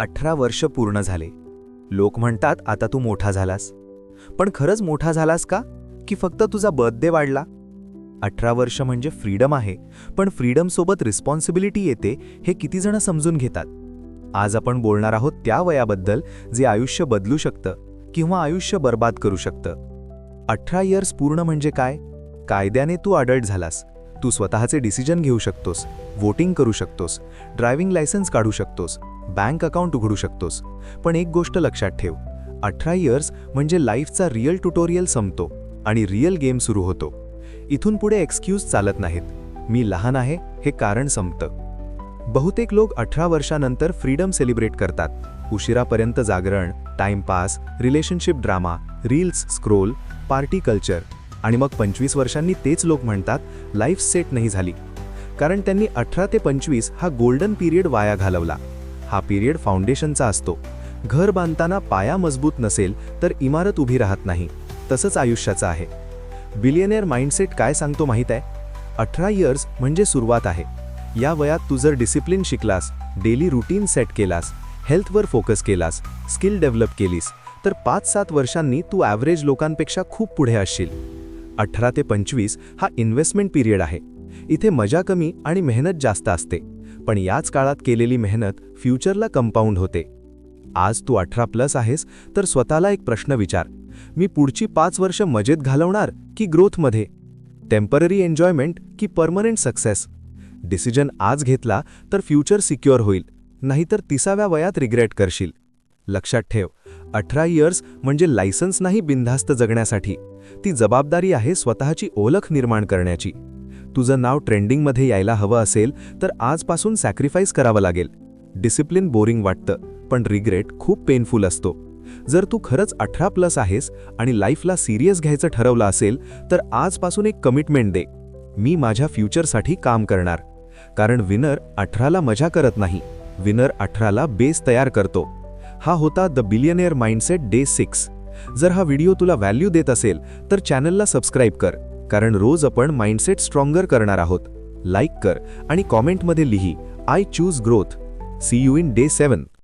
अठरा वर्ष पूर्ण झाले. लोक म्हणतात आता तू मोठा झालास. पण खरंच मोठा झालास का? की फक्त तुझा बर्थडे वाढला? अठरा वर्ष म्हणजे फ्रीडम आहे पण फ्रीडमसोबत रिस्पॉन्सिबिलिटी येते हे किती जण समजून घेतात? आज आपण बोलणार आहोत त्या वयाबद्दल जे आयुष्य बदलू शकतं किंवा आयुष्य बर्बाद करू शकतं. अठरा इयर्स पूर्ण म्हणजे काय? कायद्याने तू अडल्ट झालास. तू स्वतःचे डिसिजन घेऊ शकतोस वोटिंग करू शकतोस ड्रायव्हिंग लायसन्स काढू शकतोस बँक अकाउंट उघडू शकतोस. पण एक गोष्ट लक्षात ठेव अठरा इयर्स म्हणजे लाईफचा रिअल ट्युटोरियल संपतो आणि रिअल गेम सुरू होतो. इथून पुढे एक्सक्यूज चालत नाहीत. मी लहान आहे हे कारण संपतं. बहुतेक लोक अठरा वर्षानंतर फ्रीडम सेलिब्रेट करतात. उशिरापर्यंत जागरण timepass relationship drama reels scroll party culture आणि मग पंचवीस वर्षांनी तेच लोक म्हणतात लाईफ सेट नाही झाली. कारण त्यांनी अठरा ते पंचवीस हा गोल्डन पिरियड वाया घालवला. हा पिरियड फाउंडेशनचा असतो. घर बांधताना पाया मजबूत नसेल तर इमारत उभी राहत नाही. तसंच आयुष्याचं आहे. बिलियनेअर माइंडसेट काय सांगतो माहीत आहे? अठरा इयर्स म्हणजे सुरुवात आहे. या वयात तू जर डिसिप्लिन शिकलास डेली रुटीन सेट केलास हेल्थवर फोकस केलास स्किल डेव्हलप केलीस तर पाच सात वर्षांनी तू ॲव्हरेज लोकांपेक्षा खूप पुढे असशील. अठरा ते पंचवीस हा इन्व्हेस्टमेंट पिरियड आहे. इथे मजा कमी आणि मेहनत जास्त असते. पण याच काळात केलेली मेहनत फ्युचरला कंपाऊंड होते. आज तू अठरा प्लस आहेस तर स्वतःला एक प्रश्न विचार. मी पुढची पाच वर्ष मजेत घालवणार की ग्रोथमध्ये टेंपररी एन्जॉयमेंट की परमनंट सक्सेस डिसिजन आज घेतला तर फ्युचर सिक्युअर होईल. नाहीतर तिसाव्या वयात रिग्रेट करशील. लक्षात ठेव. अठरा इयर्स म्हणजे लायसन्स नाही बिनधास्त जगण्यासाठी. ती जबाबदारी आहे स्वतःची ओळख निर्माण करण्याची. तुझं नाव ट्रेंडिंगमध्ये यायला हवं असेल तर आजपासून सॅक्रिफाईस करावं लागेल. डिसिप्लिन बोरिंग वाटतं पण रिग्रेट खूप पेनफुल असतो. जर तू खरंच अठरा प्लस आहेस आणि लाईफला सिरियस घ्यायचं ठरवलं असेल तर आजपासून एक कमिटमेंट दे. मी माझ्या फ्युचरसाठी काम करणार. कारण विनर अठराला मजा करत नाही. विनर अठराला बेस तयार करतो. हा होता the billionaire mindset day six जर हा व्हिडिओ तुला व्हॅल्यू देत असेल तर चॅनलला सबस्क्राईब कर कारण रोज आपण माइंडसेट स्ट्रॉंगर करणार आहोत. लाईक कर आणि कॉमेंटमध्ये लिही I choose growth see you in day seven